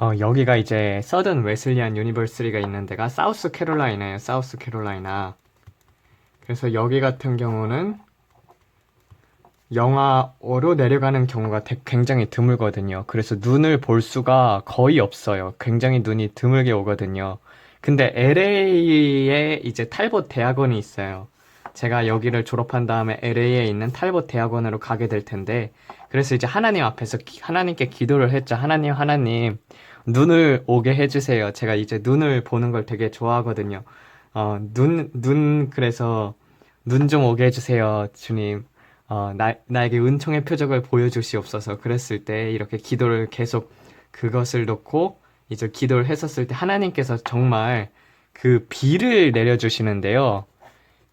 어, 여기가 이제 서든 웨슬리안 유니버시티가 있는 데가 사우스 캐롤라이나예요. 사우스 캐롤라이나. 그래서 여기 같은 경우는 영하로 내려가는 경우가 되- 굉장히 드물거든요. 그래서 눈을 볼 수가 거의 없어요. 굉장히 눈이 드물게 오거든요. 근데 LA에 이제 탈봇 대학원이 있어요. 제가 여기를 졸업한 다음에 LA에 있는 탈봇 대학원으로 가게 될 텐데, 그래서 이제 하나님 앞에서 기- 하나님께 기도를 했죠. 하나님, 하나님, 눈을 오게 해주세요. 제가 이제 눈을 보는 걸 되게 좋아하거든요. 어, 눈, 눈, 그래서 눈 좀 오게 해주세요, 주님. 어, 나, 나에게 은총의 표적을 보여주시옵소서. 그랬을 때 이렇게 기도를 계속 그것을 놓고 이제 기도를 했었을 때 하나님께서 정말 그 비를 내려주시는데요.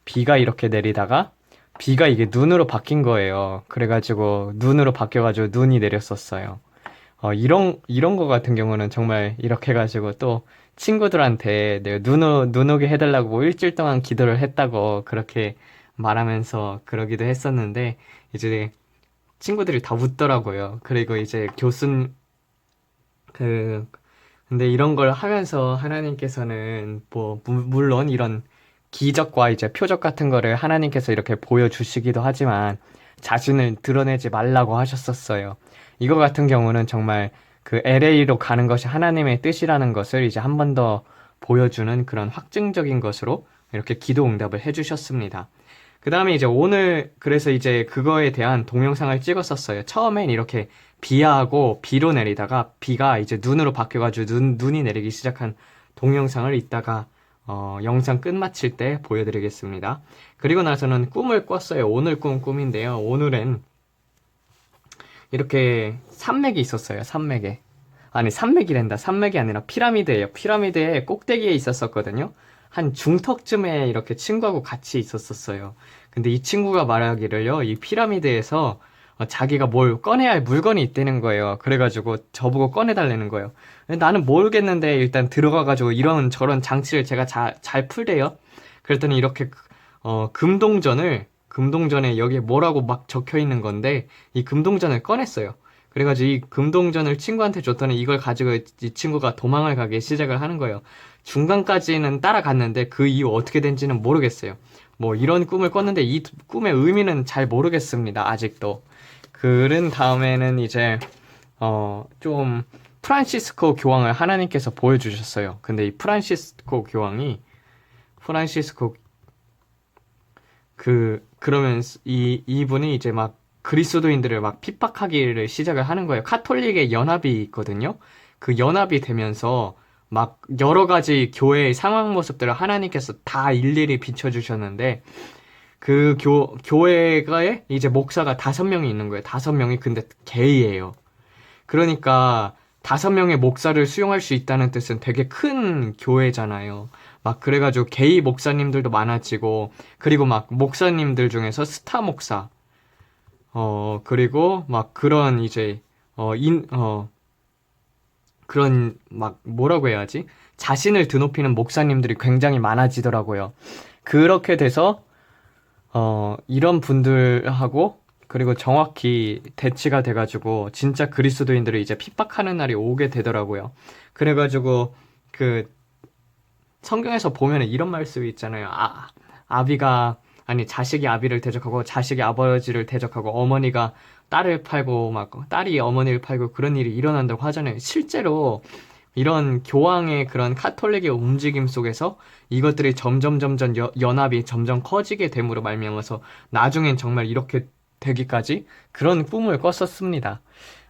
비가 이렇게 내리다가 비가 이게 눈으로 바뀐 거예요. 그래가지고 눈으로 바뀌어가지고 눈이 내렸었어요. 어, 이런, 이런 거 같은 경우는 정말 이렇게 해가지고 또 친구들한테 내가 눈, 오, 눈 오게 해달라고 뭐 일주일 동안 기도를 했다고 그렇게 말하면서 그러기도 했었는데 이제 친구들이 다 웃더라고요. 그리고 이제 교수, 그, 근데 이런 걸 하면서 하나님께서는 뭐, 무- 물론 이런 기적과 이제 표적 같은 거를 하나님께서 이렇게 보여주시기도 하지만 자신을 드러내지 말라고 하셨었어요. 이거 같은 경우는 정말 그 LA로 가는 것이 하나님의 뜻이라는 것을 이제 한 번 더 보여주는 그런 확증적인 것으로 이렇게 기도 응답을 해주셨습니다. 그 다음에 이제 오늘 그래서 이제 그거에 대한 동영상을 찍었었어요. 처음엔 이렇게 비하고 비로 내리다가 비가 이제 눈으로 바뀌어가지고 눈, 눈이 내리기 시작한 동영상을 이따가 어, 영상 끝마칠 때 보여드리겠습니다. 그리고 나서는 꿈을 꿨어요. 오늘 꿈 꿈인데요. 오늘은 이렇게 산맥이 있었어요. 산맥에. 아니, 산맥이란다. 산맥이 아니라 피라미드예요. 피라미드의 꼭대기에 있었었거든요. 한 중턱쯤에 이렇게 친구하고 같이 있었었어요. 근데 이 친구가 말하기를요, 이 피라미드에서 어, 자기가 뭘 꺼내야 할 물건이 있다는 거예요. 그래가지고 저보고 꺼내달라는 거예요. 나는 모르겠는데 일단 들어가가지고 이런 저런 장치를 제가 자, 잘 풀대요. 그랬더니 이렇게 어, 금동전을 금동전에 여기에 뭐라고 막 적혀 있는 건데 이 금동전을 꺼냈어요. 그래가지고 이 금동전을 친구한테 줬더니 이걸 가지고 이 친구가 도망을 가기 시작을 하는 거예요. 중간까지는 따라갔는데 그 이후 어떻게 된지는 모르겠어요. 뭐 이런 꿈을 꿨는데 이 꿈의 의미는 잘 모르겠습니다. 아직도. 그런 다음에는 이제 어 좀 프란시스코 교황을 하나님께서 보여주셨어요. 근데 이 프란시스코 교황이 프란시스코 그 그러면 이 이분이 이제 막 그리스도인들을 막 핍박하기를 시작을 하는 거예요. 카톨릭의 연합이 있거든요. 그 연합이 되면서 막 여러 가지 교회의 상황 모습들을 하나님께서 다 일일이 비춰주셨는데 그 교, 교회가에 이제 목사가 다섯 명이 있는 거예요. 다섯 명이 근데 게이예요. 그러니까 다섯 명의 목사를 수용할 수 있다는 뜻은 되게 큰 교회잖아요. 막 그래가지고 게이 목사님들도 많아지고 그리고 막 목사님들 중에서 스타 목사 어 그리고 막 그런 이제 어인어 그런 막 뭐라고 해야지 자신을 드높이는 목사님들이 굉장히 많아지더라고요. 그렇게 돼서 어 이런 분들하고 그리고 정확히 대치가 돼가지고 진짜 그리스도인들을 이제 핍박하는 날이 오게 되더라고요. 그래가지고 그 성경에서 보면 이런 말씀이 있잖아요. 아, 아비가 아니 자식이 아비를 대적하고 자식이 아버지를 대적하고 어머니가 딸을 팔고 막 딸이 어머니를 팔고 그런 일이 일어난다고 하잖아요. 실제로 이런 교황의 그런 카톨릭의 움직임 속에서 이것들이 점점 점점 여- 연합이 점점 커지게 됨으로 말미암아서 나중엔 정말 이렇게 되기까지 그런 꿈을 꿨었습니다.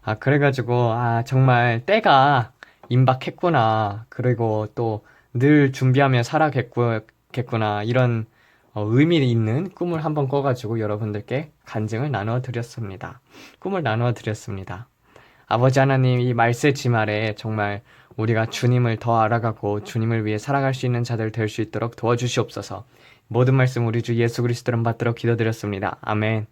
아 그래가지고 아 정말 때가 임박했구나. 그리고 또 늘 준비하며 살아겠구나 이런 어, 의미 있는 꿈을 한번 꿔가지고 여러분들께 간증을 나누어 드렸습니다. 꿈을 나누어 드렸습니다. 아버지 하나님 이 말세 지말에 정말 우리가 주님을 더 알아가고 주님을 위해 살아갈 수 있는 자들 될 수 있도록 도와주시옵소서. 모든 말씀 우리 주 예수 그리스도를 받들어 기도드렸습니다. 아멘.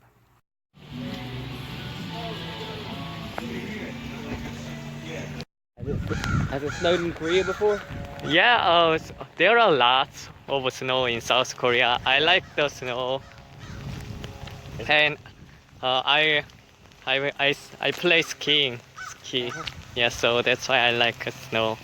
Has it snowed in Korea before? Yeah, uh, s- there are lots of snow in South Korea. I like the snow, and uh, I, I, I, I play skiing, ski. Uh-huh. Yeah, so that's why I like snow.